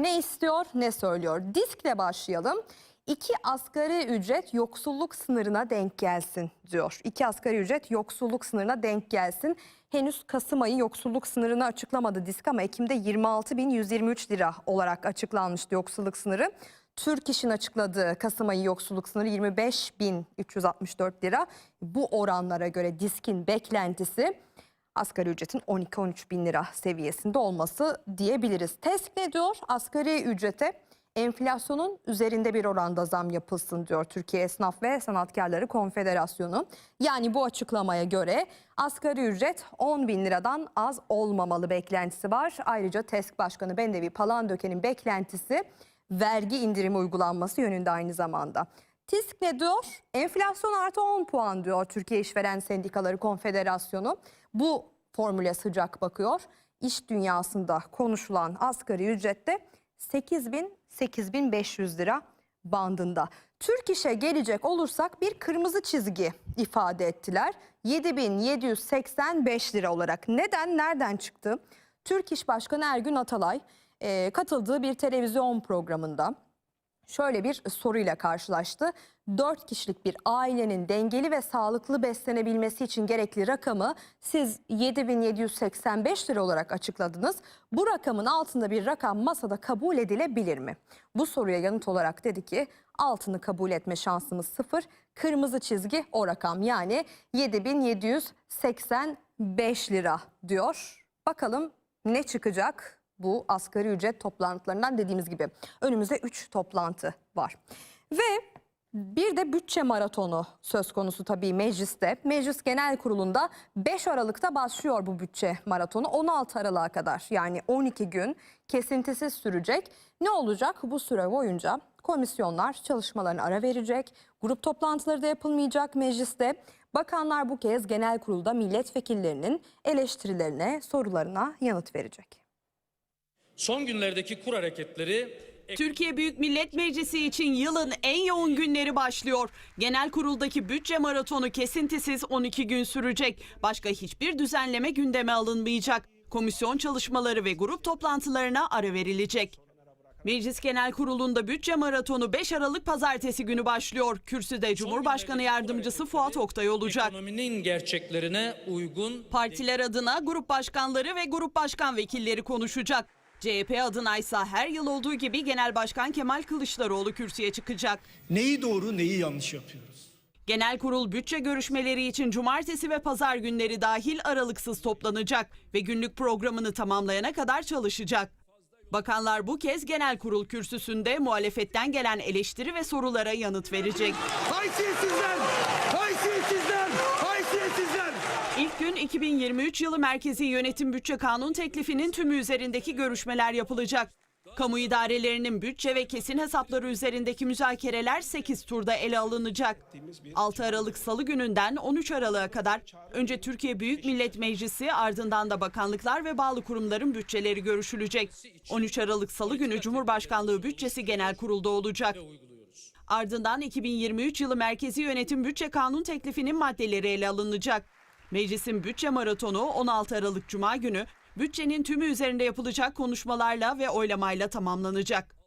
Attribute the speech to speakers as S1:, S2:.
S1: Ne istiyor, ne söylüyor? Diskle başlayalım. İki asgari ücret yoksulluk sınırına denk gelsin diyor. İki asgari ücret yoksulluk sınırına denk gelsin. Henüz Kasım ayı yoksulluk sınırını açıklamadı disk ama Ekim'de 26.123 lira olarak açıklanmıştı yoksulluk sınırı. Türk İş'in açıkladığı Kasım ayı yoksulluk sınırı 25.364 lira. Bu oranlara göre diskin beklentisi asgari ücretin 12-13 bin lira seviyesinde olması diyebiliriz. TESK ne diyor? Asgari ücrete enflasyonun üzerinde bir oranda zam yapılsın diyor Türkiye Esnaf ve Sanatkarları Konfederasyonu. Yani bu açıklamaya göre asgari ücret 10 bin liradan az olmamalı beklentisi var. Ayrıca TESK Başkanı Bendevi Palandöken'in beklentisi vergi indirimi uygulanması yönünde aynı zamanda. TİSK ne diyor? Enflasyon artı 10 puan diyor Türkiye İşveren Sendikaları Konfederasyonu. Bu formüle sıcak bakıyor. İş dünyasında konuşulan asgari ücrette 8 bin 8500 lira bandında. Türk İş'e gelecek olursak bir kırmızı çizgi ifade ettiler. 7785 lira olarak. Neden, nereden çıktı? Türk İş Başkanı Ergün Atalay e, katıldığı bir televizyon programında şöyle bir soruyla karşılaştı. 4 kişilik bir ailenin dengeli ve sağlıklı beslenebilmesi için gerekli rakamı siz 7785 lira olarak açıkladınız. Bu rakamın altında bir rakam masada kabul edilebilir mi? Bu soruya yanıt olarak dedi ki altını kabul etme şansımız sıfır. Kırmızı çizgi o rakam yani 7785 lira diyor. Bakalım ne çıkacak? Bu asgari ücret toplantılarından dediğimiz gibi önümüzde 3 toplantı var. Ve bir de bütçe maratonu söz konusu tabii mecliste. Meclis Genel Kurulu'nda 5 Aralık'ta başlıyor bu bütçe maratonu. 16 Aralık'a kadar yani 12 gün kesintisiz sürecek. Ne olacak bu süre boyunca? Komisyonlar çalışmalarına ara verecek. Grup toplantıları da yapılmayacak mecliste. Bakanlar bu kez genel kurulda milletvekillerinin eleştirilerine, sorularına yanıt verecek.
S2: Son günlerdeki kur hareketleri
S3: Türkiye Büyük Millet Meclisi için yılın en yoğun günleri başlıyor. Genel kuruldaki bütçe maratonu kesintisiz 12 gün sürecek. Başka hiçbir düzenleme gündeme alınmayacak. Komisyon çalışmaları ve grup toplantılarına ara verilecek. Meclis Genel Kurulu'nda bütçe maratonu 5 Aralık pazartesi günü başlıyor. Kürsüde Cumhurbaşkanı Yardımcısı Fuat Oktay olacak.
S2: ekonominin gerçeklerine uygun
S3: Partiler adına grup başkanları ve grup başkan vekilleri konuşacak. CHP adına ise her yıl olduğu gibi Genel Başkan Kemal Kılıçdaroğlu kürsüye çıkacak.
S4: Neyi doğru neyi yanlış yapıyoruz?
S3: Genel kurul bütçe görüşmeleri için cumartesi ve pazar günleri dahil aralıksız toplanacak ve günlük programını tamamlayana kadar çalışacak. Bakanlar bu kez genel kurul kürsüsünde muhalefetten gelen eleştiri ve sorulara yanıt verecek.
S4: Haysiyetsizler! Haysiyetsizler!
S3: İlk gün 2023 yılı Merkezi Yönetim Bütçe Kanun teklifinin tümü üzerindeki görüşmeler yapılacak. Kamu idarelerinin bütçe ve kesin hesapları üzerindeki müzakereler 8 turda ele alınacak. 6 Aralık Salı gününden 13 Aralık'a kadar önce Türkiye Büyük Millet Meclisi ardından da bakanlıklar ve bağlı kurumların bütçeleri görüşülecek. 13 Aralık Salı günü Cumhurbaşkanlığı Bütçesi Genel Kurulda olacak. Ardından 2023 yılı Merkezi Yönetim Bütçe Kanun teklifinin maddeleri ele alınacak. Meclisin bütçe maratonu 16 Aralık Cuma günü bütçenin tümü üzerinde yapılacak konuşmalarla ve oylamayla tamamlanacak.